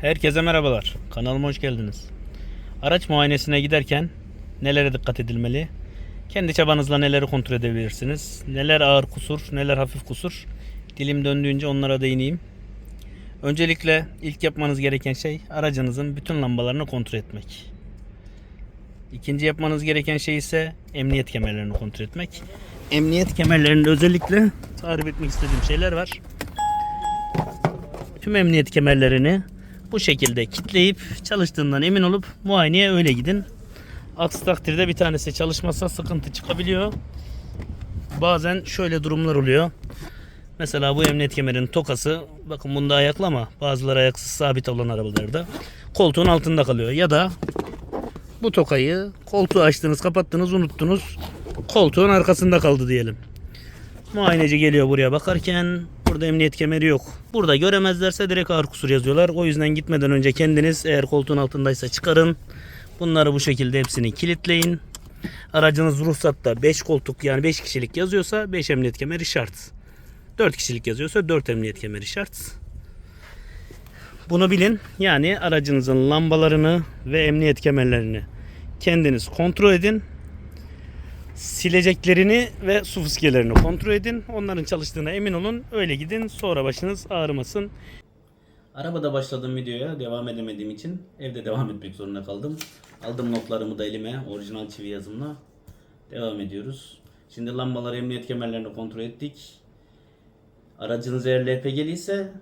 Herkese merhabalar. Kanalıma hoş geldiniz. Araç muayenesine giderken nelere dikkat edilmeli? Kendi çabanızla neleri kontrol edebilirsiniz? Neler ağır kusur, neler hafif kusur? Dilim döndüğünce onlara değineyim. Öncelikle ilk yapmanız gereken şey aracınızın bütün lambalarını kontrol etmek. İkinci yapmanız gereken şey ise emniyet kemerlerini kontrol etmek. Emniyet kemerlerinde özellikle tarif etmek istediğim şeyler var. Tüm emniyet kemerlerini bu şekilde kitleyip çalıştığından emin olup muayeneye öyle gidin. Aksi takdirde bir tanesi çalışmazsa sıkıntı çıkabiliyor. Bazen şöyle durumlar oluyor. Mesela bu emniyet kemerinin tokası bakın bunda ayaklı ama bazıları ayaksız sabit olan arabalarda koltuğun altında kalıyor. Ya da bu tokayı koltuğu açtınız kapattınız unuttunuz koltuğun arkasında kaldı diyelim. Muayeneci geliyor buraya bakarken burada emniyet kemeri yok. Burada göremezlerse direkt ağır kusur yazıyorlar. O yüzden gitmeden önce kendiniz eğer koltuğun altındaysa çıkarın. Bunları bu şekilde hepsini kilitleyin. Aracınız ruhsatta 5 koltuk yani 5 kişilik yazıyorsa 5 emniyet kemeri şart. 4 kişilik yazıyorsa 4 emniyet kemeri şart. Bunu bilin. Yani aracınızın lambalarını ve emniyet kemerlerini kendiniz kontrol edin sileceklerini ve su fıskelerini kontrol edin. Onların çalıştığına emin olun. Öyle gidin. Sonra başınız ağrımasın. Arabada başladığım videoya devam edemediğim için evde devam etmek zorunda kaldım. Aldım notlarımı da elime orijinal çivi yazımla devam ediyoruz. Şimdi lambaları emniyet kemerlerini kontrol ettik. Aracınız eğer LPG'li ise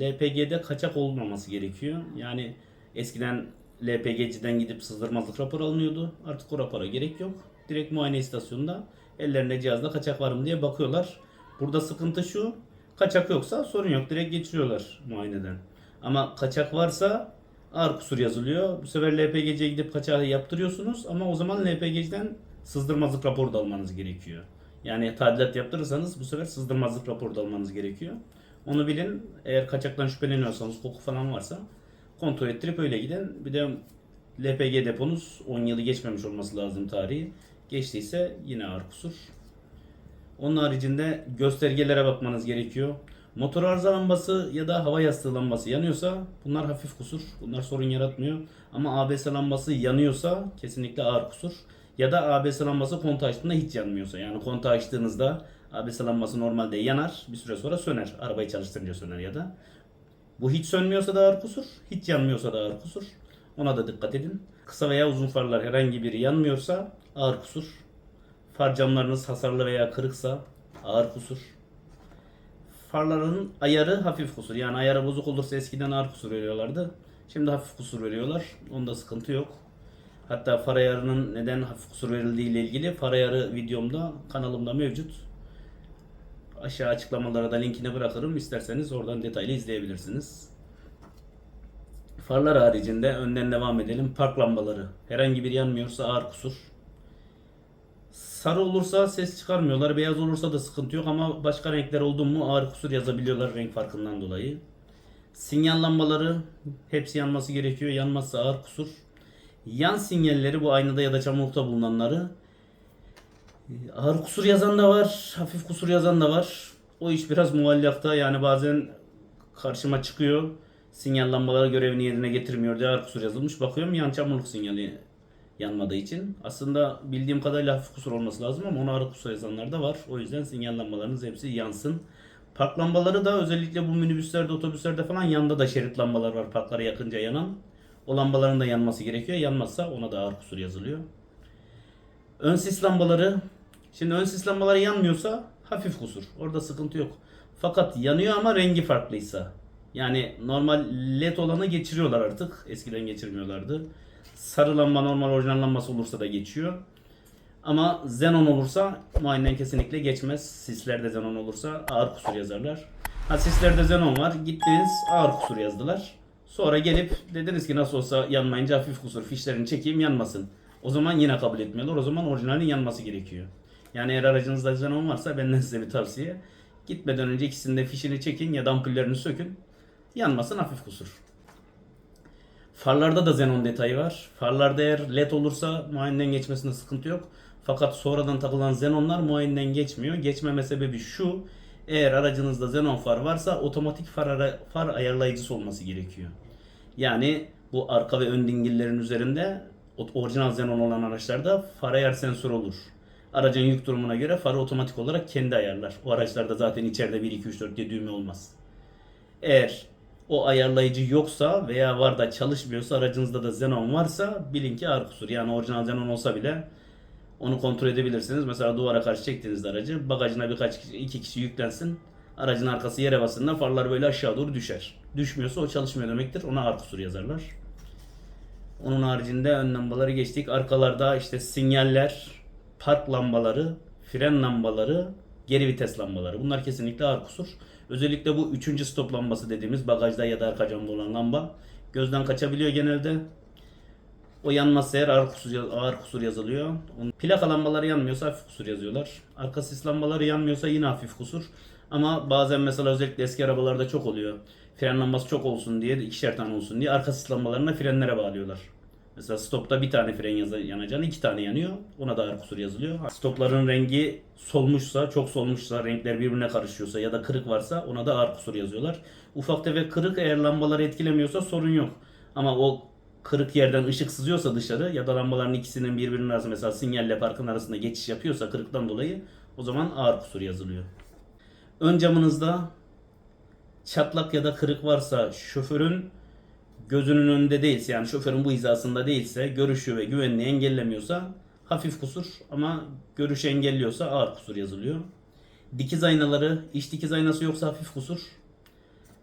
LPG'de kaçak olmaması gerekiyor. Yani eskiden LPG'ciden gidip sızdırmazlık raporu alınıyordu. Artık o rapora gerek yok. Direkt muayene istasyonunda ellerinde cihazla kaçak var mı diye bakıyorlar. Burada sıkıntı şu. Kaçak yoksa sorun yok. Direkt geçiriyorlar muayeneden. Ama kaçak varsa ağır kusur yazılıyor. Bu sefer LPG'ye gidip kaçağı yaptırıyorsunuz ama o zaman LPG'den sızdırmazlık raporu da almanız gerekiyor. Yani tadilat yaptırırsanız bu sefer sızdırmazlık raporu da almanız gerekiyor. Onu bilin. Eğer kaçaktan şüpheleniyorsanız koku falan varsa kontrol ettirip öyle gidin. Bir de LPG deponuz 10 yılı geçmemiş olması lazım tarihi. Geçtiyse yine ağır kusur. Onun haricinde göstergelere bakmanız gerekiyor. Motor arıza lambası ya da hava yastığı lambası yanıyorsa bunlar hafif kusur. Bunlar sorun yaratmıyor. Ama ABS lambası yanıyorsa kesinlikle ağır kusur. Ya da ABS lambası kontağı açtığında hiç yanmıyorsa. Yani kontağı açtığınızda ABS lambası normalde yanar. Bir süre sonra söner. Arabayı çalıştırınca söner ya da. Bu hiç sönmüyorsa da ağır kusur. Hiç yanmıyorsa da ağır kusur. Ona da dikkat edin. Kısa veya uzun farlar herhangi biri yanmıyorsa ağır kusur. Far camlarınız hasarlı veya kırıksa ağır kusur. Farların ayarı hafif kusur. Yani ayarı bozuk olursa eskiden ağır kusur veriyorlardı. Şimdi hafif kusur veriyorlar. Onda sıkıntı yok. Hatta far ayarının neden hafif kusur verildiği ile ilgili far ayarı videomda kanalımda mevcut. Aşağı açıklamalara da linkini bırakırım. İsterseniz oradan detaylı izleyebilirsiniz. Farlar haricinde önden devam edelim. Park lambaları. Herhangi bir yanmıyorsa ağır kusur. Sarı olursa ses çıkarmıyorlar. Beyaz olursa da sıkıntı yok ama başka renkler oldu mu ağır kusur yazabiliyorlar renk farkından dolayı. Sinyal lambaları hepsi yanması gerekiyor. Yanmazsa ağır kusur. Yan sinyalleri bu aynada ya da çamurlukta bulunanları ağır kusur yazan da var. Hafif kusur yazan da var. O iş biraz muallakta yani bazen karşıma çıkıyor. Sinyal lambaları görevini yerine getirmiyor diye ağır kusur yazılmış. Bakıyorum yan çamurluk sinyali yanmadığı için. Aslında bildiğim kadarıyla hafif kusur olması lazım ama ona ağır kusur yazanlar da var. O yüzden sinyal lambalarınız hepsi yansın. Park lambaları da özellikle bu minibüslerde, otobüslerde falan yanda da şerit lambalar var parklara yakınca yanan. O lambaların da yanması gerekiyor. Yanmazsa ona da ağır kusur yazılıyor. Ön sis lambaları. Şimdi ön sis lambaları yanmıyorsa hafif kusur. Orada sıkıntı yok. Fakat yanıyor ama rengi farklıysa. Yani normal led olanı geçiriyorlar artık. Eskiden geçirmiyorlardı. Sarı lamba normal orijinal lambası olursa da geçiyor. Ama xenon olursa muayeneden kesinlikle geçmez. Sislerde xenon olursa ağır kusur yazarlar. Ha sislerde xenon var. Gittiniz ağır kusur yazdılar. Sonra gelip dediniz ki nasıl olsa yanmayınca hafif kusur fişlerini çekeyim yanmasın. O zaman yine kabul etmiyorlar. O zaman orijinalin yanması gerekiyor. Yani eğer aracınızda xenon varsa benden size bir tavsiye. Gitmeden önce ikisinin de fişini çekin ya da ampullerini sökün. Yanmasın hafif kusur. Farlarda da xenon detayı var. Farlarda eğer led olursa muayeneden geçmesinde sıkıntı yok. Fakat sonradan takılan xenonlar muayeneden geçmiyor. Geçmeme sebebi şu. Eğer aracınızda xenon far varsa otomatik far, ara- far ayarlayıcısı olması gerekiyor. Yani bu arka ve ön dingillerin üzerinde orijinal xenon olan araçlarda far ayar sensörü olur. Aracın yük durumuna göre farı otomatik olarak kendi ayarlar. O araçlarda zaten içeride 1, 2, 3, 4 diye düğme olmaz. Eğer o ayarlayıcı yoksa veya var da çalışmıyorsa aracınızda da xenon varsa bilin ki ağır kusur. Yani orijinal xenon olsa bile onu kontrol edebilirsiniz. Mesela duvara karşı çektiğinizde aracı bagajına birkaç kişi, iki kişi yüklensin. Aracın arkası yere basında farlar böyle aşağı doğru düşer. Düşmüyorsa o çalışmıyor demektir. Ona ağır kusur yazarlar. Onun haricinde ön lambaları geçtik. Arkalarda işte sinyaller, park lambaları, fren lambaları, geri vites lambaları. Bunlar kesinlikle ağır kusur. Özellikle bu üçüncü stop lambası dediğimiz bagajda ya da arka camda olan lamba gözden kaçabiliyor genelde. O yanmazsa eğer ağır kusur, ağır kusur yazılıyor. Plaka lambaları yanmıyorsa hafif kusur yazıyorlar. Arka sis lambaları yanmıyorsa yine hafif kusur. Ama bazen mesela özellikle eski arabalarda çok oluyor. Fren lambası çok olsun diye, ikişer tane olsun diye arka sis lambalarını frenlere bağlıyorlar. Mesela stopta bir tane fren yanacağına iki tane yanıyor. Ona da ağır kusur yazılıyor. Stopların rengi solmuşsa, çok solmuşsa, renkler birbirine karışıyorsa ya da kırık varsa ona da ağır kusur yazıyorlar. Ufak tefek kırık eğer lambaları etkilemiyorsa sorun yok. Ama o kırık yerden ışık sızıyorsa dışarı ya da lambaların ikisinin birbirinin arasında mesela sinyalle parkın arasında geçiş yapıyorsa kırıktan dolayı o zaman ağır kusur yazılıyor. Ön camınızda çatlak ya da kırık varsa şoförün gözünün önünde değilse yani şoförün bu hizasında değilse görüşü ve güvenliği engellemiyorsa hafif kusur ama görüşü engelliyorsa ağır kusur yazılıyor. Dikiz aynaları, iç dikiz aynası yoksa hafif kusur.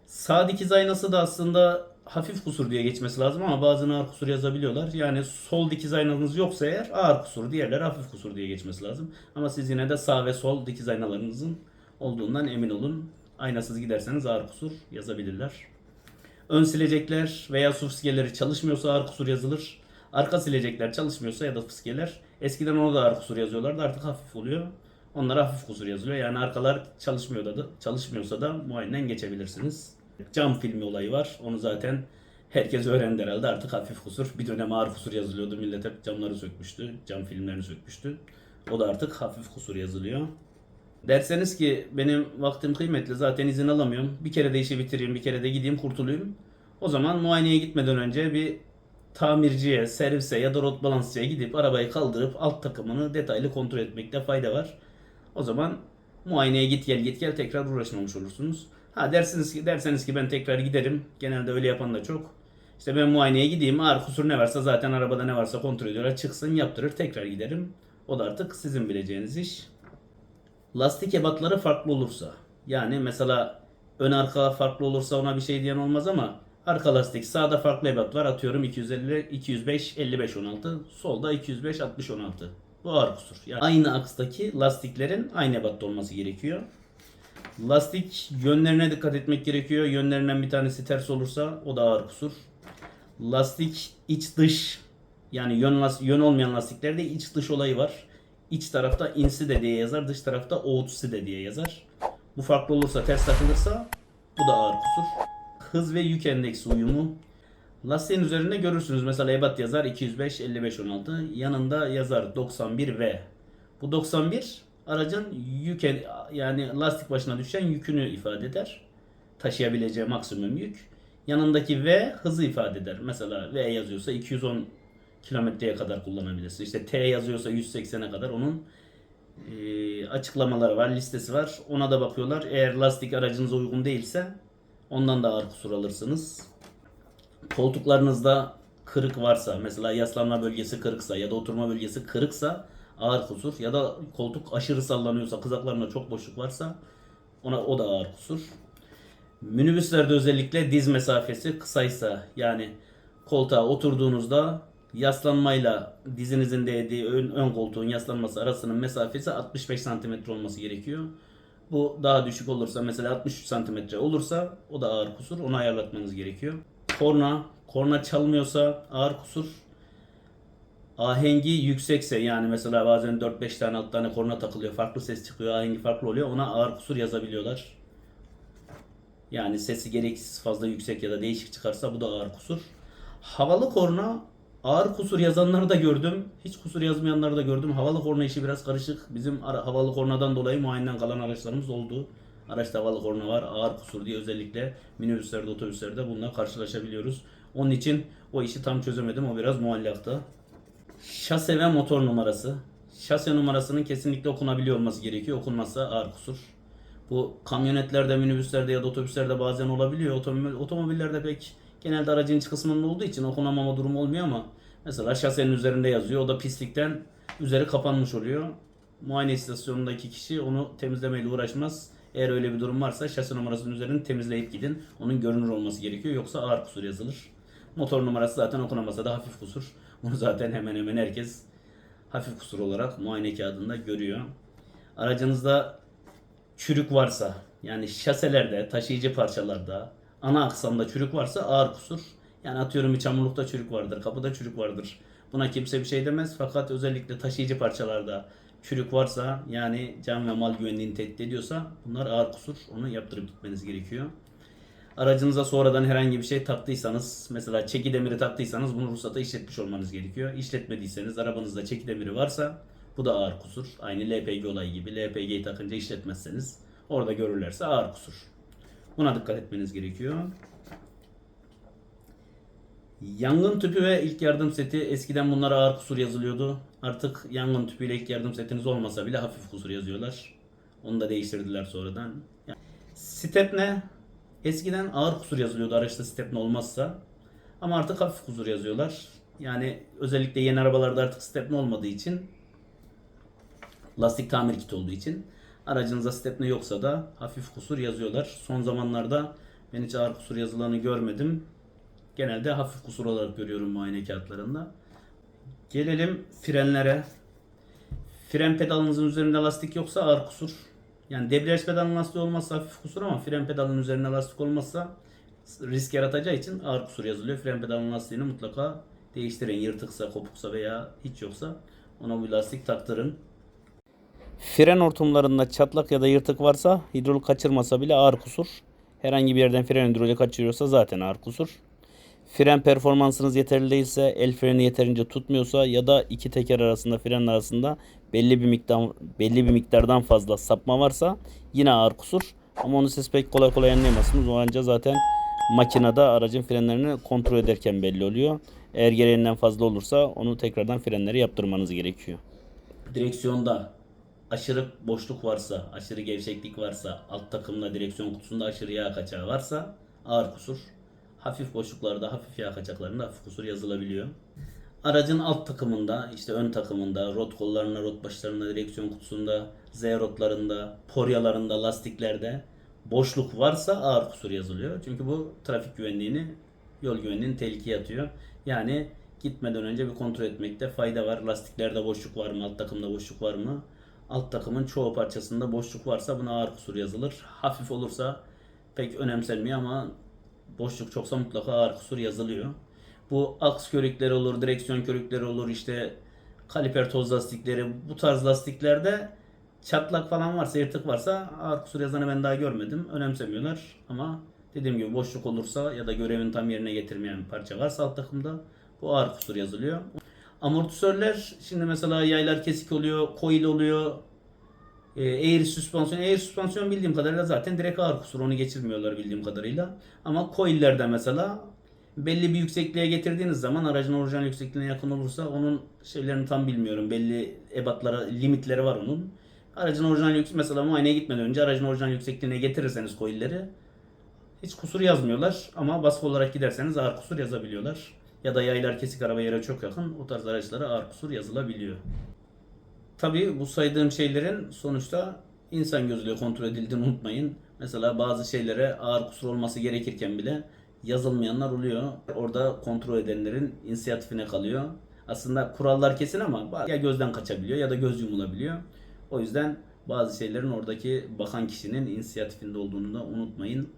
Sağ dikiz aynası da aslında hafif kusur diye geçmesi lazım ama bazen ağır kusur yazabiliyorlar. Yani sol dikiz aynanız yoksa eğer ağır kusur, diğerleri hafif kusur diye geçmesi lazım. Ama siz yine de sağ ve sol dikiz aynalarınızın olduğundan emin olun. Aynasız giderseniz ağır kusur yazabilirler. Ön silecekler veya su fıskeleri çalışmıyorsa ağır kusur yazılır. Arka silecekler çalışmıyorsa ya da fıskeler eskiden ona da ağır kusur yazıyorlardı artık hafif oluyor. Onlara hafif kusur yazılıyor. Yani arkalar çalışmıyor da çalışmıyorsa da muayeneden geçebilirsiniz. Cam filmi olayı var. Onu zaten herkes öğrendi herhalde. Artık hafif kusur. Bir dönem ağır kusur yazılıyordu. Millet hep camları sökmüştü. Cam filmlerini sökmüştü. O da artık hafif kusur yazılıyor. Derseniz ki benim vaktim kıymetli zaten izin alamıyorum. Bir kere de işi bitireyim, bir kere de gideyim kurtulayım. O zaman muayeneye gitmeden önce bir tamirciye, servise ya da rot balansçıya gidip arabayı kaldırıp alt takımını detaylı kontrol etmekte fayda var. O zaman muayeneye git gel git gel tekrar uğraşmamış olursunuz. Ha dersiniz ki derseniz ki ben tekrar giderim. Genelde öyle yapan da çok. İşte ben muayeneye gideyim ağır kusur ne varsa zaten arabada ne varsa kontrol ediyorlar. Çıksın yaptırır tekrar giderim. O da artık sizin bileceğiniz iş. Lastik ebatları farklı olursa yani mesela ön arka farklı olursa ona bir şey diyen olmaz ama arka lastik sağda farklı ebat var atıyorum 250 205 55 16 solda 205 60 16 bu ağır kusur. Yani aynı akstaki lastiklerin aynı ebatta olması gerekiyor. Lastik yönlerine dikkat etmek gerekiyor. Yönlerinden bir tanesi ters olursa o da ağır kusur. Lastik iç dış yani yön, yön olmayan lastiklerde iç dış olayı var. İç tarafta insi de diye yazar, dış tarafta outsi de diye yazar. Bu farklı olursa, ters takılırsa bu da ağır kusur. Hız ve yük endeksi uyumu. Lastiğin üzerinde görürsünüz. Mesela ebat yazar 205 55 16. Yanında yazar 91 V. Bu 91 aracın yük yani lastik başına düşen yükünü ifade eder. Taşıyabileceği maksimum yük. Yanındaki V hızı ifade eder. Mesela V yazıyorsa 210 kilometreye kadar kullanabilirsin. İşte T yazıyorsa 180'e kadar onun e, açıklamaları var, listesi var. Ona da bakıyorlar. Eğer lastik aracınıza uygun değilse ondan da ağır kusur alırsınız. Koltuklarınızda kırık varsa, mesela yaslanma bölgesi kırıksa ya da oturma bölgesi kırıksa ağır kusur ya da koltuk aşırı sallanıyorsa, kızaklarında çok boşluk varsa ona o da ağır kusur. Minibüslerde özellikle diz mesafesi kısaysa yani koltuğa oturduğunuzda yaslanmayla dizinizin değdiği ön, ön koltuğun yaslanması arasının mesafesi 65 cm olması gerekiyor. Bu daha düşük olursa mesela 63 cm olursa o da ağır kusur. Onu ayarlatmanız gerekiyor. Korna, korna çalmıyorsa ağır kusur. Ahengi yüksekse yani mesela bazen 4-5 tane 6 tane korna takılıyor. Farklı ses çıkıyor. Ahengi farklı oluyor. Ona ağır kusur yazabiliyorlar. Yani sesi gereksiz fazla yüksek ya da değişik çıkarsa bu da ağır kusur. Havalı korna ağır kusur yazanları da gördüm. Hiç kusur yazmayanları da gördüm. Havalı korna işi biraz karışık. Bizim ara- havalı kornadan dolayı muayeneden kalan araçlarımız oldu. Araçta havalı korna var ağır kusur diye özellikle minibüslerde otobüslerde bununla karşılaşabiliyoruz. Onun için o işi tam çözemedim. O biraz muallakta. Şase ve motor numarası. Şase numarasının kesinlikle okunabiliyor olması gerekiyor. Okunmazsa ağır kusur. Bu kamyonetlerde, minibüslerde ya da otobüslerde bazen olabiliyor. Otomobil, otomobillerde pek genelde aracın iç kısmında olduğu için okunamama durumu olmuyor ama mesela şasenin üzerinde yazıyor. O da pislikten üzeri kapanmış oluyor. Muayene istasyonundaki kişi onu temizlemeyle uğraşmaz. Eğer öyle bir durum varsa şase numarasının üzerini temizleyip gidin. Onun görünür olması gerekiyor. Yoksa ağır kusur yazılır. Motor numarası zaten okunamasa da hafif kusur. Bunu zaten hemen hemen herkes hafif kusur olarak muayene kağıdında görüyor. Aracınızda çürük varsa yani şaselerde, taşıyıcı parçalarda, ana aksamda çürük varsa ağır kusur. Yani atıyorum bir çamurlukta çürük vardır, kapıda çürük vardır. Buna kimse bir şey demez fakat özellikle taşıyıcı parçalarda çürük varsa yani can ve mal güvenliğini tehdit ediyorsa bunlar ağır kusur. Onu yaptırıp gitmeniz gerekiyor. Aracınıza sonradan herhangi bir şey taktıysanız, mesela çeki demiri taktıysanız bunu ruhsata işletmiş olmanız gerekiyor. İşletmediyseniz arabanızda çeki demiri varsa bu da ağır kusur. Aynı LPG olayı gibi. LPG'yi takınca işletmezseniz orada görürlerse ağır kusur. Buna dikkat etmeniz gerekiyor. Yangın tüpü ve ilk yardım seti eskiden bunlara ağır kusur yazılıyordu. Artık yangın tüpüyle ilk yardım setiniz olmasa bile hafif kusur yazıyorlar. Onu da değiştirdiler sonradan. Stepne eskiden ağır kusur yazılıyordu araçta stepne olmazsa. Ama artık hafif kusur yazıyorlar. Yani özellikle yeni arabalarda artık stepne olmadığı için lastik tamir kiti olduğu için aracınıza stepne yoksa da hafif kusur yazıyorlar. Son zamanlarda ben hiç ağır kusur yazılanı görmedim. Genelde hafif kusur olarak görüyorum muayene kağıtlarında. Gelelim frenlere. Fren pedalınızın üzerinde lastik yoksa ağır kusur. Yani debriyaj pedalının lastiği olmazsa hafif kusur ama fren pedalının üzerinde lastik olmazsa risk yaratacağı için ağır kusur yazılıyor. Fren pedalının lastiğini mutlaka değiştirin. Yırtıksa, kopuksa veya hiç yoksa ona bir lastik taktırın. Fren hortumlarında çatlak ya da yırtık varsa hidrolik kaçırmasa bile ağır kusur. Herhangi bir yerden fren hidroliği kaçırıyorsa zaten ağır kusur. Fren performansınız yeterli değilse, el freni yeterince tutmuyorsa ya da iki teker arasında fren arasında belli bir miktar belli bir miktardan fazla sapma varsa yine ağır kusur. Ama onu siz pek kolay kolay anlayamazsınız. O anca zaten makinede aracın frenlerini kontrol ederken belli oluyor. Eğer gereğinden fazla olursa onu tekrardan frenleri yaptırmanız gerekiyor. Direksiyonda aşırı boşluk varsa, aşırı gevşeklik varsa, alt takımla direksiyon kutusunda aşırı yağ kaçağı varsa ağır kusur. Hafif boşluklarda, hafif yağ kaçaklarında hafif kusur yazılabiliyor. Aracın alt takımında, işte ön takımında, rot kollarına, rot başlarına, direksiyon kutusunda, Z rotlarında, poryalarında, lastiklerde boşluk varsa ağır kusur yazılıyor. Çünkü bu trafik güvenliğini, yol güvenliğini tehlikeye atıyor. Yani gitmeden önce bir kontrol etmekte fayda var. Lastiklerde boşluk var mı, alt takımda boşluk var mı? Alt takımın çoğu parçasında boşluk varsa buna ağır kusur yazılır. Hafif olursa pek önemsenmiyor ama boşluk çoksa mutlaka ağır kusur yazılıyor. Bu aks körükleri olur, direksiyon körükleri olur, işte kaliper toz lastikleri, bu tarz lastiklerde çatlak falan varsa, yırtık varsa ağır kusur yazanı ben daha görmedim. Önemsemiyorlar ama dediğim gibi boşluk olursa ya da görevini tam yerine getirmeyen bir parça varsa alt takımda bu ağır kusur yazılıyor. Amortisörler şimdi mesela yaylar kesik oluyor, coil oluyor, Air süspansiyon. Air süspansiyon bildiğim kadarıyla zaten direkt ağır kusur. Onu geçirmiyorlar bildiğim kadarıyla. Ama coil'lerde mesela belli bir yüksekliğe getirdiğiniz zaman aracın orijinal yüksekliğine yakın olursa onun şeylerini tam bilmiyorum. Belli ebatlara, limitleri var onun. Aracın orijinal yüksekliği mesela muayeneye gitmeden önce aracın orijinal yüksekliğine getirirseniz coil'leri hiç kusur yazmıyorlar ama baskı olarak giderseniz ağır kusur yazabiliyorlar. Ya da yaylar kesik araba yere çok yakın o tarz araçlara ağır kusur yazılabiliyor. Tabii bu saydığım şeylerin sonuçta insan gözüyle kontrol edildiğini unutmayın. Mesela bazı şeylere ağır kusur olması gerekirken bile yazılmayanlar oluyor. Orada kontrol edenlerin inisiyatifine kalıyor. Aslında kurallar kesin ama ya gözden kaçabiliyor ya da göz yumulabiliyor. O yüzden bazı şeylerin oradaki bakan kişinin inisiyatifinde olduğunu da unutmayın.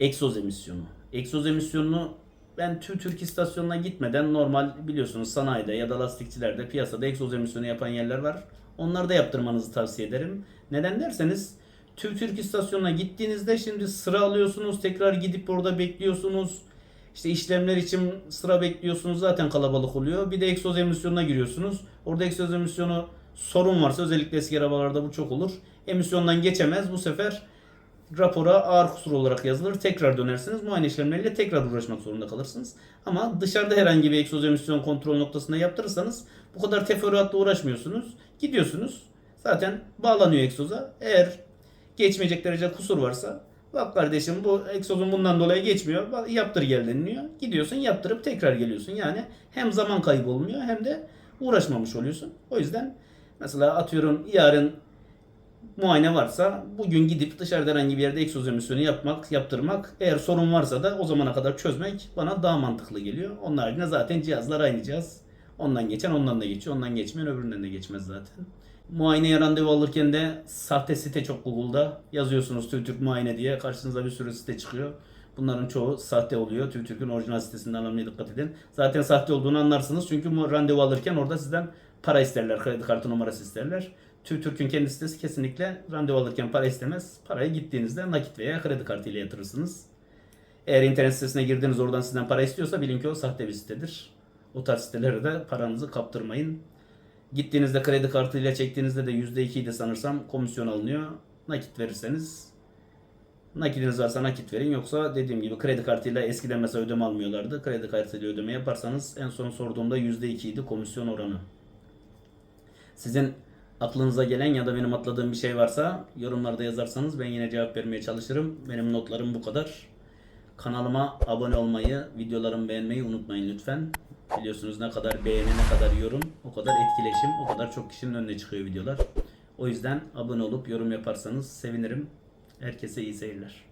Egzoz emisyonu. Egzoz emisyonunu ben TÜ Türk istasyonuna gitmeden normal biliyorsunuz sanayide ya da lastikçilerde piyasada egzoz emisyonu yapan yerler var. Onları da yaptırmanızı tavsiye ederim. Neden derseniz TÜV Türk istasyonuna gittiğinizde şimdi sıra alıyorsunuz, tekrar gidip orada bekliyorsunuz. İşte işlemler için sıra bekliyorsunuz zaten kalabalık oluyor. Bir de egzoz emisyonuna giriyorsunuz. Orada egzoz emisyonu sorun varsa özellikle eski arabalarda bu çok olur. Emisyondan geçemez. Bu sefer rapora ağır kusur olarak yazılır. Tekrar dönersiniz. Muayene işlemleriyle tekrar uğraşmak zorunda kalırsınız. Ama dışarıda herhangi bir egzoz emisyon kontrol noktasında yaptırırsanız bu kadar teferruatla uğraşmıyorsunuz. Gidiyorsunuz. Zaten bağlanıyor egzoza. Eğer geçmeyecek derece kusur varsa bak kardeşim bu egzozun bundan dolayı geçmiyor. Yaptır gel deniliyor. Gidiyorsun yaptırıp tekrar geliyorsun. Yani hem zaman kaybı olmuyor hem de uğraşmamış oluyorsun. O yüzden mesela atıyorum yarın muayene varsa bugün gidip dışarıda herhangi bir yerde egzoz emisyonu yapmak, yaptırmak eğer sorun varsa da o zamana kadar çözmek bana daha mantıklı geliyor. Onun haricinde zaten cihazlar aynı cihaz. Ondan geçen ondan da geçiyor. Ondan geçmeyen öbüründen de geçmez zaten. Muayeneye randevu alırken de sahte site çok Google'da. Yazıyorsunuz TÜRTÜRK muayene diye karşınıza bir sürü site çıkıyor. Bunların çoğu sahte oluyor. TÜRTÜRK'ün orijinal sitesinden almaya dikkat edin. Zaten sahte olduğunu anlarsınız. Çünkü randevu alırken orada sizden para isterler. Kredi kartı numarası isterler. TÜRTÜRK'ün kendi sitesi kesinlikle randevu alırken para istemez. Parayı gittiğinizde nakit veya kredi kartı ile yatırırsınız. Eğer internet sitesine girdiniz oradan sizden para istiyorsa bilin ki o sahte bir sitedir. O tarz sitelere de paranızı kaptırmayın. Gittiğinizde kredi kartıyla çektiğinizde de %2 idi sanırsam komisyon alınıyor. Nakit verirseniz nakitiniz varsa nakit verin. Yoksa dediğim gibi kredi kartıyla eskiden mesela ödeme almıyorlardı. Kredi kartıyla ödeme yaparsanız en son sorduğumda %2 idi komisyon oranı. Sizin aklınıza gelen ya da benim atladığım bir şey varsa yorumlarda yazarsanız ben yine cevap vermeye çalışırım. Benim notlarım bu kadar. Kanalıma abone olmayı, videolarımı beğenmeyi unutmayın lütfen. Biliyorsunuz ne kadar beğeni, ne kadar yorum, o kadar etkileşim, o kadar çok kişinin önüne çıkıyor videolar. O yüzden abone olup yorum yaparsanız sevinirim. Herkese iyi seyirler.